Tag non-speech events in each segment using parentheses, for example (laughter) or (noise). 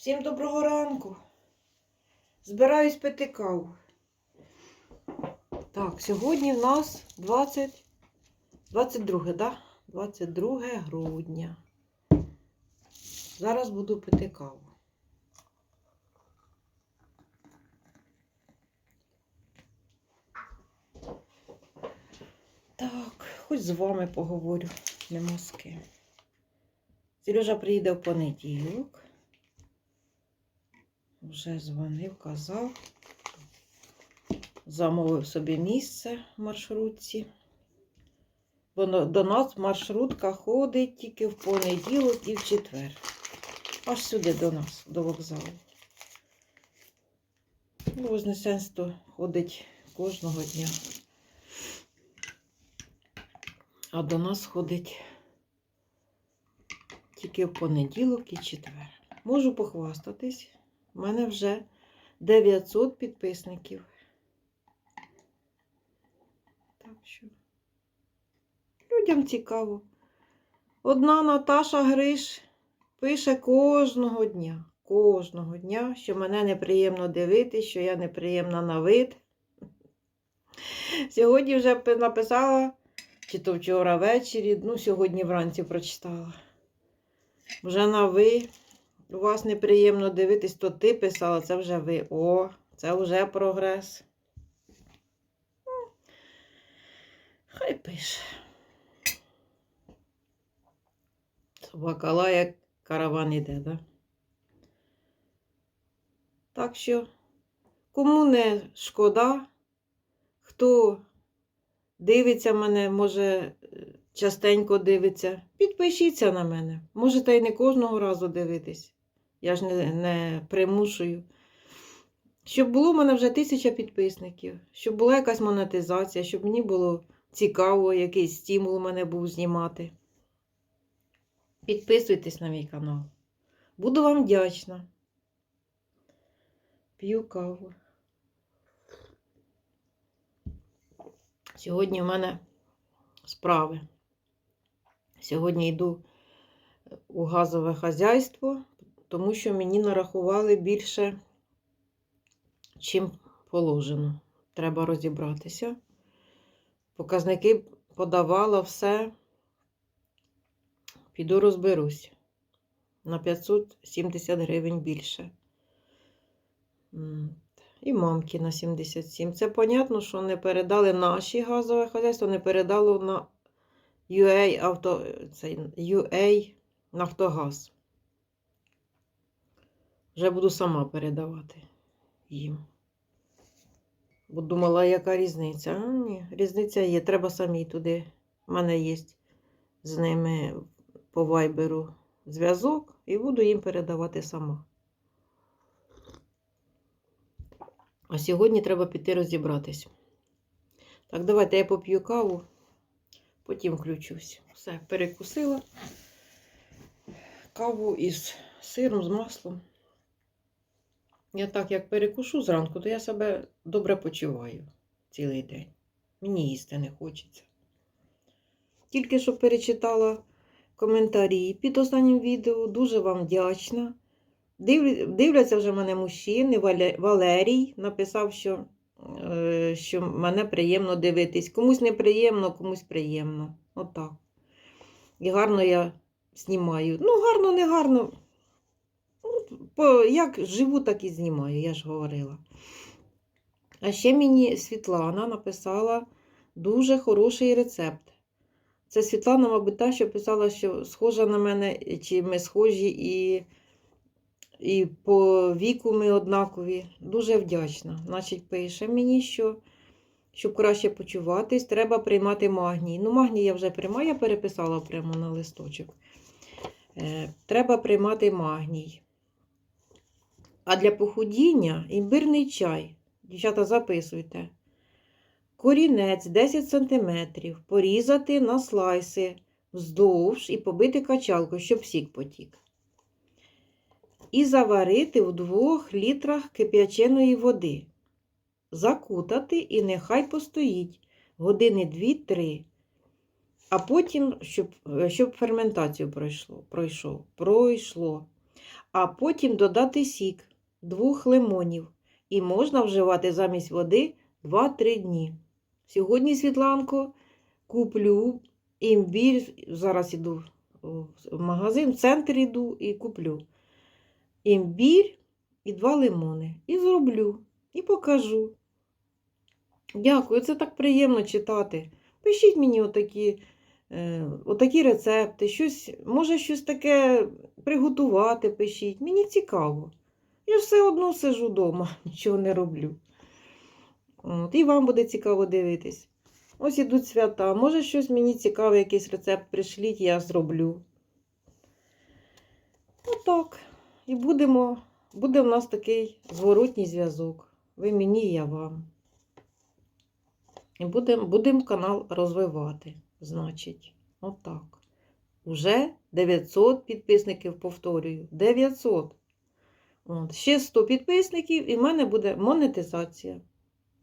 Всім доброго ранку. Збираюсь пити каву. Так, сьогодні в нас 20, 22, да? 22 грудня. Зараз буду пити каву. Так, хоч з вами поговорю, нема з ким. Сережа приїде в понеділок. Вже дзвонив, казав. Замовив собі місце в маршрутці. Бо до нас маршрутка ходить тільки в понеділок і в четвер. Аж сюди до нас, до вокзалу. Ну, Вознесенство ходить кожного дня. А до нас ходить тільки в понеділок і четвер. Можу похвастатись. У мене вже 900 підписників. Так що людям цікаво. Одна Наташа Гриш пише кожного дня. Кожного дня, що мене неприємно дивитись, що я неприємна на вид. Сьогодні вже написала, чи то вчора ввечері, ну, сьогодні вранці прочитала. Вже на ви. У вас неприємно дивитись, то ти писала, це вже ви. О, це вже прогрес. Хай пише. Собака лає, караван іде, да? Так що, кому не шкода, хто дивиться мене, може, е, частенько дивиться, підпишіться на мене. Можете і не кожного разу дивитись. Я ж не, не примушую. Щоб було в мене вже тисяча підписників, щоб була якась монетизація, щоб мені було цікаво, якийсь стимул у мене був знімати. Підписуйтесь на мій канал. Буду вам вдячна. П'ю каву. Сьогодні в мене справи. Сьогодні йду у газове хазяйство, тому що мені нарахували більше, чим положено. Треба розібратися. Показники подавала все. Піду розберусь. На 570 гривень більше. І мамки на 77. Це понятно, що не передали наші газове хазяйство, не передало на UA, авто, цей, UA Нафтогаз. Вже буду сама передавати їм. Бо думала, яка різниця. А, ні, різниця є. Треба самі туди. У мене є з ними по вайберу зв'язок і буду їм передавати сама. А сьогодні треба піти розібратись. Так, давайте я поп'ю каву, потім включусь. Все, перекусила каву із сиром, з маслом. Я так як перекушу зранку, то я себе добре почуваю цілий день. Мені їсти не хочеться. Тільки що перечитала коментарі під останнім відео. Дуже вам вдячна. Дивляться вже мене мужчини. Валерій написав, що, е, що мене приємно дивитись. Комусь неприємно, комусь приємно. Отак. І гарно я знімаю. Ну, гарно, не гарно. Як живу, так і знімаю, я ж говорила. А ще мені Світлана написала дуже хороший рецепт. Це Світлана, мабуть, та, що писала, що схожа на мене, чи ми схожі, і, і по віку ми однакові. Дуже вдячна. Значить, пише мені, що щоб краще почуватись, треба приймати магній. Ну, магній я вже приймаю, я переписала прямо на листочок. Е, треба приймати магній. А для похудіння імбирний чай. Дівчата, записуйте. Корінець 10 см порізати на слайси вздовж і побити качалкою, щоб сік потік. І заварити в 2 літрах кип'яченої води. Закутати і нехай постоїть години 2-3. А потім, щоб, щоб ферментацію пройшло, пройшов, пройшло. а потім додати сік двох лимонів. І можна вживати замість води 2-3 дні. Сьогодні, Світланко, куплю імбір. Зараз іду в магазин, в центр іду і куплю імбір і два лимони. І зроблю, і покажу. Дякую, це так приємно читати. Пишіть мені отакі, е, отакі рецепти, щось, може щось таке приготувати, пишіть. Мені цікаво. Я ж все одно сижу вдома, (laughs) нічого не роблю. От, і вам буде цікаво дивитись. Ось ідуть свята. Може, щось мені цікаве, якийсь рецепт пришліть, я зроблю. Отак. І будемо, буде в нас такий зворотній зв'язок. Ви мені, я вам. І будемо будем канал розвивати, значить. Отак. Уже 900 підписників, повторюю. 900. Ще 100 підписників, і в мене буде монетизація.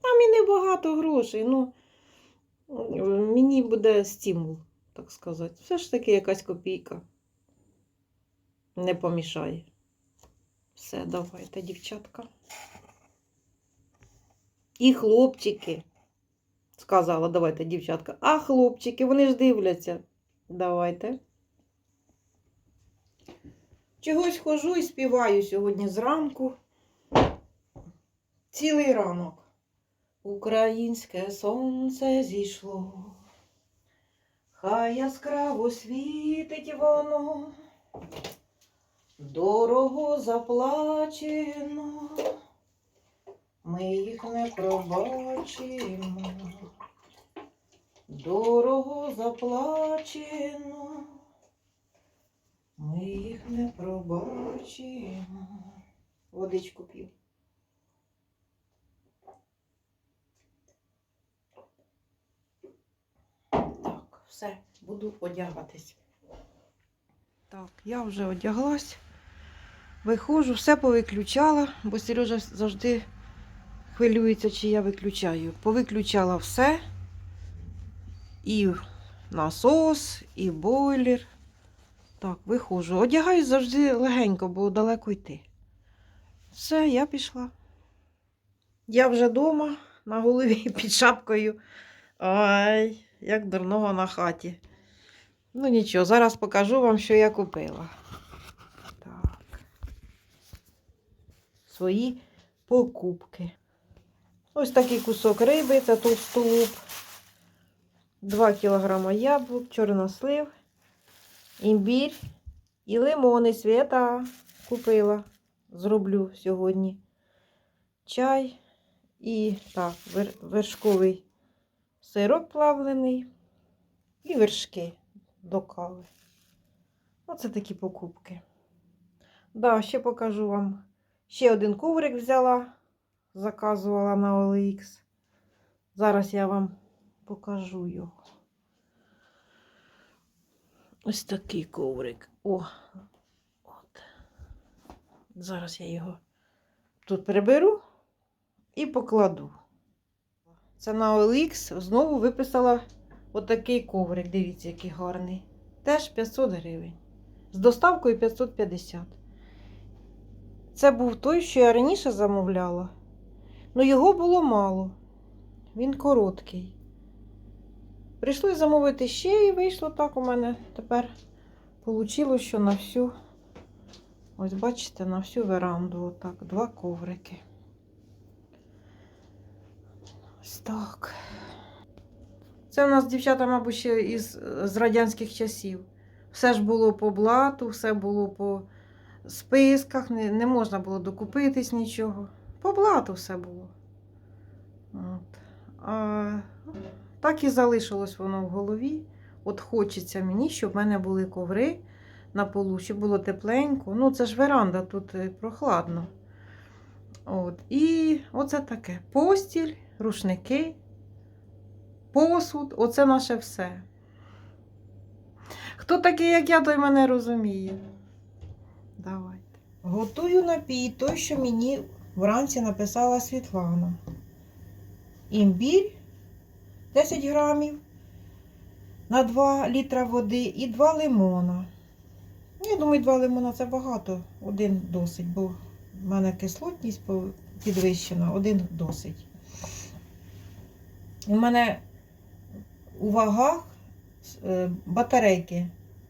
Там і небагато грошей. Ну, мені буде стимул, так сказати. Все ж таки якась копійка. Не помішає. Все, давайте, дівчатка. І хлопчики, сказала, давайте, дівчатка. А хлопчики, вони ж дивляться. Давайте. Чогось хожу і співаю сьогодні зранку. Цілий ранок. Українське сонце зійшло. Хай яскраво світить воно. Дорого заплачено, ми їх не пробачимо. Дорого заплачено, ми їх не пробачимо. Водичку п'ю. Так, все, буду одягатись. Так, я вже одяглась. Виходжу, все повиключала, бо Сережа завжди хвилюється, чи я виключаю. Повиключала все. І насос, і бойлер. Так, виходжу. Одягаюсь завжди легенько, бо далеко йти. Все, я пішла. Я вже вдома, на голові (laughs) під шапкою. Ай, як дурного на хаті. Ну нічого, зараз покажу вам, що я купила. Так. Свої покупки. Ось такий кусок риби, це товстолоб. 2 кг яблук, чорнослив, імбір і лимони свята купила. Зроблю сьогодні чай і так, вершковий сироп плавлений і вершки до кави. Оце такі покупки. Да, ще покажу вам. Ще один коврик взяла, заказувала на OLX. Зараз я вам покажу його. Ось такий коврик. О, от. Зараз я його тут приберу і покладу. Це на OLX знову виписала отакий коврик. Дивіться, який гарний. Теж 500 гривень. З доставкою 550. Це був той, що я раніше замовляла. Ну, його було мало. Він короткий. Прийшлось замовити ще і вийшло так у мене. Тепер вийшло, що на всю, ось бачите, на всю веранду отак, два коврики. Ось так. Це у нас, дівчата, мабуть, ще із з радянських часів. Все ж було по блату, все було по списках, не, не можна було докупитись нічого. По блату все було. От. А, так і залишилось воно в голові. От хочеться мені, щоб в мене були коври на полу, щоб було тепленько. Ну, це ж веранда, тут е, прохладно. От. І оце таке. Постіль, рушники, посуд оце наше все. Хто такий, як я, той мене розуміє. Давайте. Готую напій той, що мені вранці написала Світлана. Імбір 10 грамів на 2 літра води і 2 лимона. Я думаю, два лимона це багато. Один досить, бо в мене кислотність підвищена, один досить. У мене у вагах е, батарейки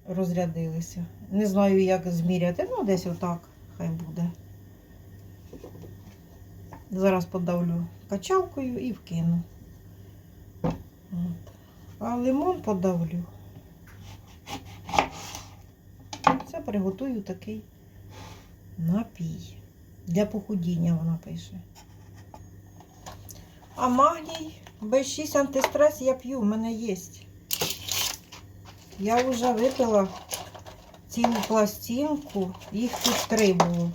розрядилися. Не знаю, як зміряти. Ну, десь отак хай буде. Зараз подавлю качалкою і вкину. От. А лимон подавлю. Це приготую такий напій. Для похудіння вона пише. А магній B6 антистрес я п'ю, в мене є. Я вже випила цілу пластинку, їх тут три було.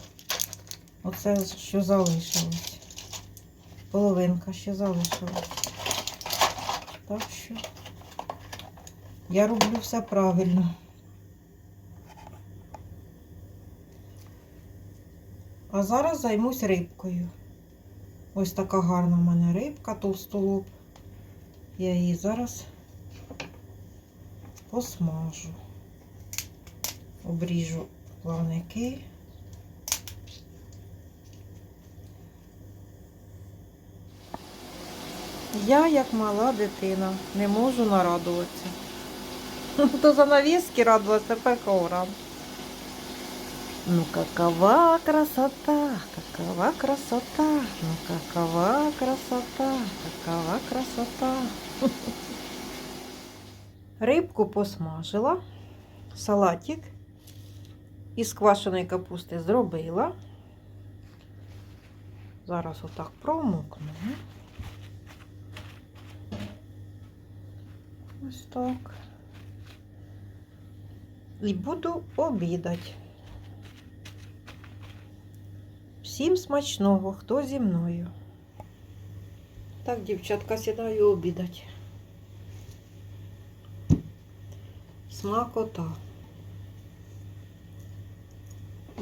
Оце що залишилось. Половинка ще залишилась. Так що я роблю все правильно. А зараз займусь рибкою. Ось така гарна в мене рибка, товстолоб. Я її зараз посмажу. Обріжу плавники. Я, як мала дитина, не можу нарадуватися. (laughs) То за навіски радувалася, тепер кого. Ну какова красота, какова красота, ну какова красота, какова красота. (laughs) Рибку посмажила, салатик із квашеної капусти зробила. Зараз отак промокну. Ось так. І буду обідати. Всім смачного, хто зі мною. Так, дівчатка, сідаю обідати. Смакота.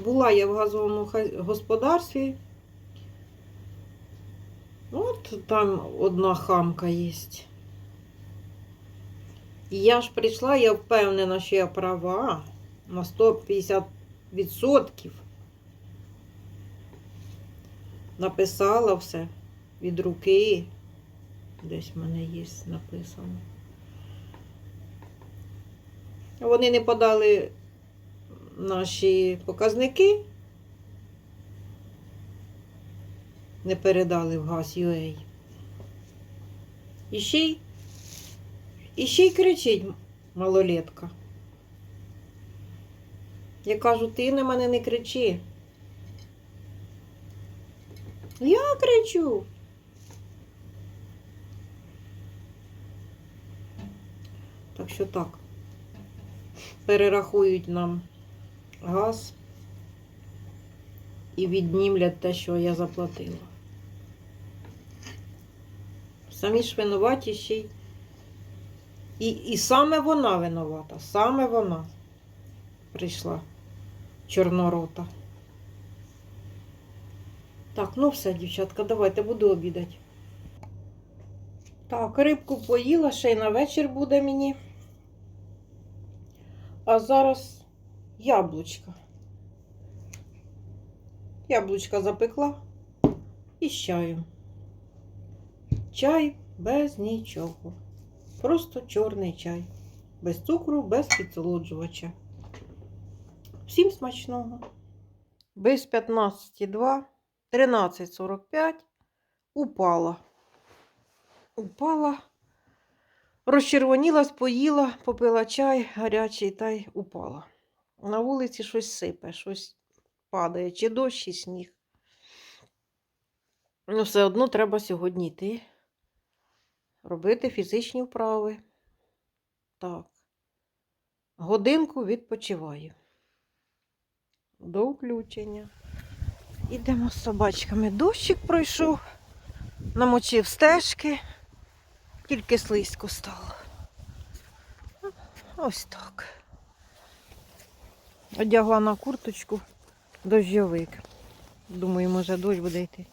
Була я в газовому господарстві. От там одна хамка є. І я ж прийшла, я впевнена, що я права на 150%. Написала все від руки. Десь в мене є написано. Вони не подали наші показники. Не передали в газ UA. І ще й, і ще й кричить малолетка. Я кажу, ти на мене не кричи. Я кричу. Так що так. Перерахують нам газ і віднімлять те, що я заплатила. Самі ж винуваті ще й. І, і саме вона винувата, саме вона прийшла чорнорота. Так, ну все, дівчатка, давайте буду обідати. Так, рибку поїла, ще й на вечір буде мені. А зараз яблучка. Яблучка запекла і з чаєм. Чай без нічого. Просто чорний чай. Без цукру, без підсолоджувача. Всім смачного. Без 15,2. 13.45 упала. Упала, розчервонілась, поїла, попила чай гарячий та й упала. На вулиці щось сипе, щось падає, чи дощ, чи сніг. Ну, все одно треба сьогодні йти, робити фізичні вправи. Так. Годинку відпочиваю. До включення. Ідемо з собачками. Дощик пройшов, намочив стежки, тільки слизько стало. Ось так. Одягла на курточку дощовик. Думаю, може дощ буде йти.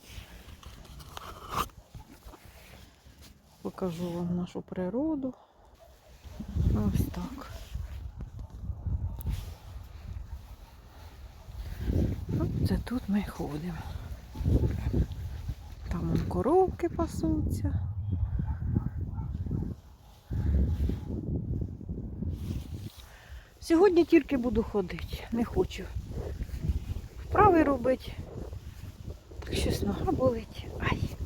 Покажу вам нашу природу. Ось так. Оце тут ми ходимо. Там коровки пасуться. Сьогодні тільки буду ходити, не хочу вправи робити. Так щось нога болить. Ай.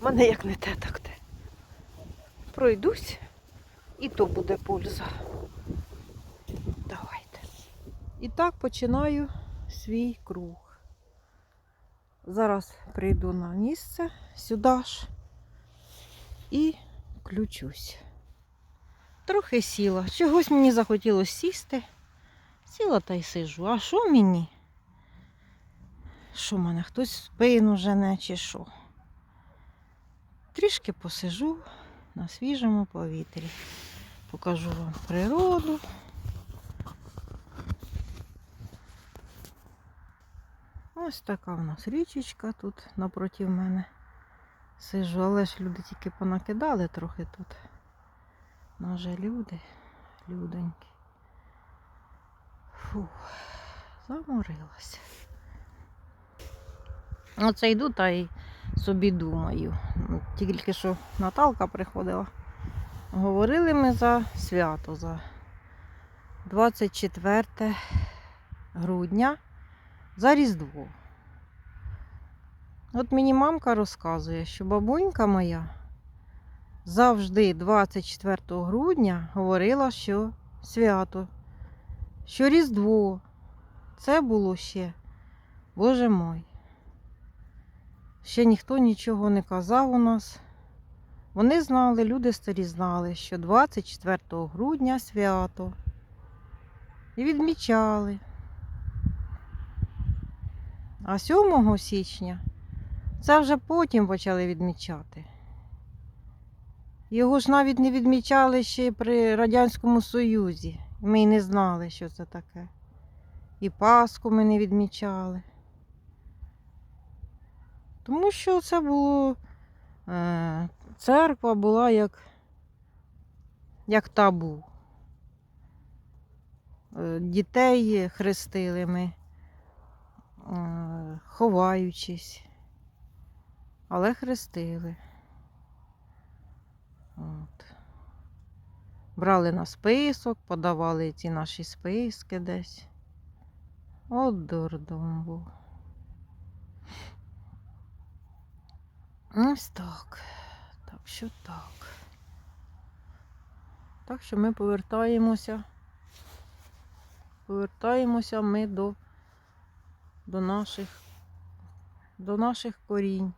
Мене як не те, так те. Пройдусь і то буде польза. Давайте. І так починаю свій круг. Зараз прийду на місце сюди ж і включусь. Трохи сіла. Чогось мені захотілося сісти. Сіла та й сижу. А що мені? Що мене? Хтось спину жене чи що? Трішки посижу на свіжому повітрі. Покажу вам природу. Ось така в нас річечка тут напроти мене. Сижу, але ж люди тільки понакидали трохи тут. Може люди, людоньки. Фу, заморилася. Оце йду та й собі думаю. Ну, Тільки що Наталка приходила. Говорили ми за свято, за 24 грудня за Різдво. От мені мамка розказує, що бабунька моя завжди 24 грудня говорила, що свято, що Різдво. Це було ще, Боже мой. Ще ніхто нічого не казав у нас. Вони знали, люди старі знали, що 24 грудня свято. І відмічали. А 7 січня це вже потім почали відмічати. Його ж навіть не відмічали ще при Радянському Союзі. Ми й не знали, що це таке. І Пасху ми не відмічали. Тому що це було е, церква була як, як табу. Е, Дітей хрестили ми, е, ховаючись, але хрестили. От. Брали на список, подавали ці наші списки десь. От дурдом був. Ось так. Так що так. Так що ми повертаємося. Повертаємося ми до, до наших до наших корінь.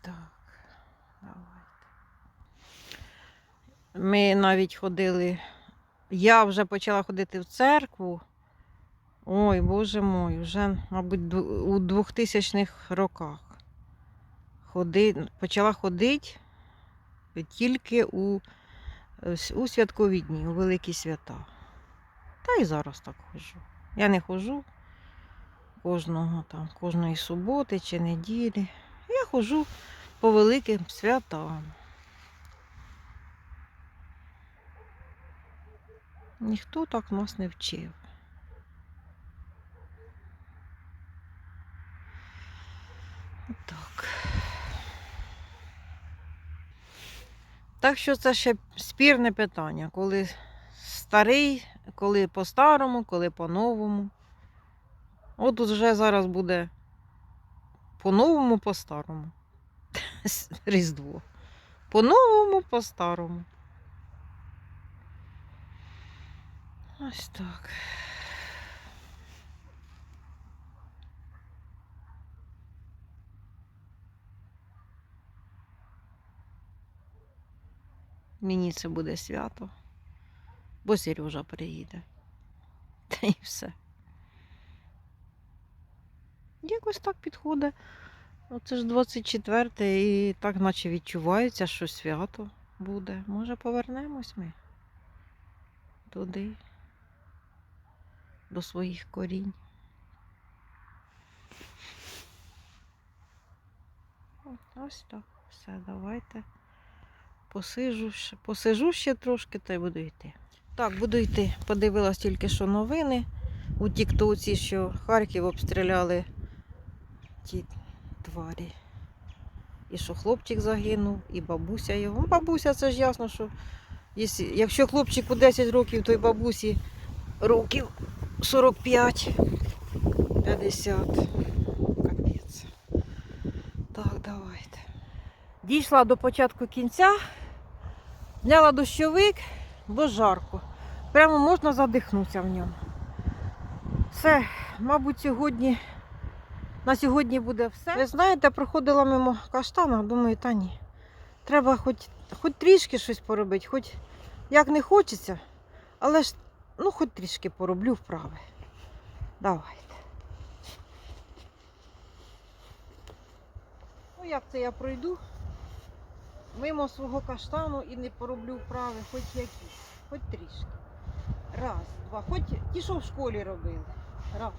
Так, давайте. Ми навіть ходили. Я вже почала ходити в церкву. Ой, боже мой, вже, мабуть, у 2000-х роках. Ходи, почала ходити тільки у, у святкові дні, у великі свята. Та й зараз так ходжу. Я не ходжу кожного там, кожної суботи чи неділі. Я ходжу по великим святам. Ніхто так нас не вчив. Так що це ще спірне питання, коли старий, коли по-старому, коли по-новому. От тут вже зараз буде по-новому, по-старому. (laughs) Різдво. По-новому, по-старому. Ось так. Мені це буде свято, бо Сережа приїде. Та й все. Якось так підходить. Оце ж 24 і так наче відчувається, що свято буде. Може повернемось ми туди, до своїх корінь. Ось так. Все, давайте. Посижу, ще- посижу ще трошки та й буду йти. Так, буду йти. Подивилась тільки що новини у Тіктоці, що Харків обстріляли ті тварі. І що хлопчик загинув, і бабуся його. Ну, бабуся, це ж ясно, що якщо, хлопчику 10 років, то й бабусі років 45, 50. Капець. Так, давайте. Дійшла до початку кінця, зняла дощовик, бо жарко. Прямо можна задихнутися в ньому. Все, мабуть, сьогодні. На сьогодні буде все. Ви знаєте, проходила мимо каштана, думаю, та ні. Треба хоч, хоч трішки щось поробити, хоч як не хочеться, але ж ну хоч трішки пороблю вправи. Давайте. Ну, як це я пройду мимо свого каштану і не пороблю вправи, хоч які, хоч трішки. Раз, два. Хоч ті, що в школі робили. Раз.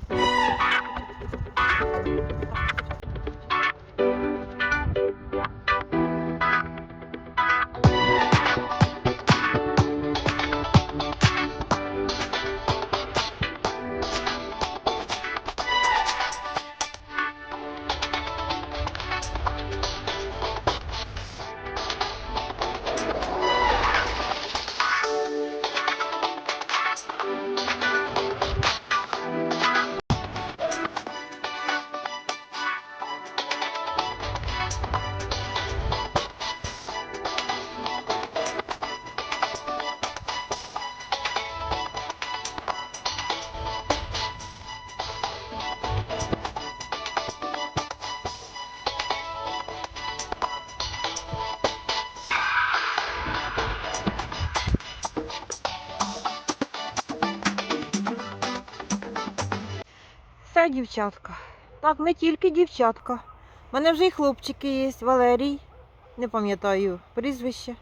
Все, дівчатка. Так, не тільки дівчатка. У мене вже і хлопчики є, Валерій, не пам'ятаю прізвище.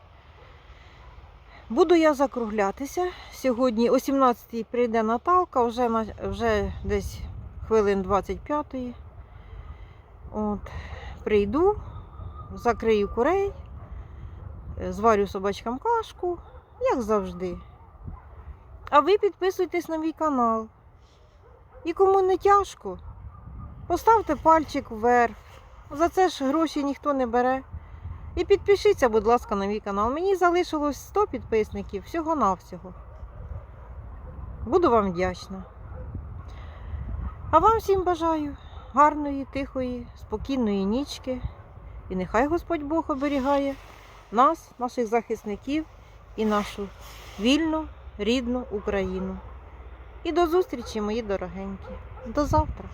Буду я закруглятися. Сьогодні о 17-й прийде Наталка, вже, на- вже десь хвилин 25-ї. От, прийду, закрию курей, е, зварю собачкам кашку, як завжди. А ви підписуйтесь на мій канал. І кому не тяжко, поставте пальчик вверх. За це ж гроші ніхто не бере. І підпишіться, будь ласка, на мій канал. Мені залишилось 100 підписників всього-навсього. Буду вам вдячна. А вам всім бажаю гарної, тихої, спокійної нічки. І нехай Господь Бог оберігає нас, наших захисників і нашу вільну, рідну Україну. І до зустрічі, мої дорогенькі. До завтра.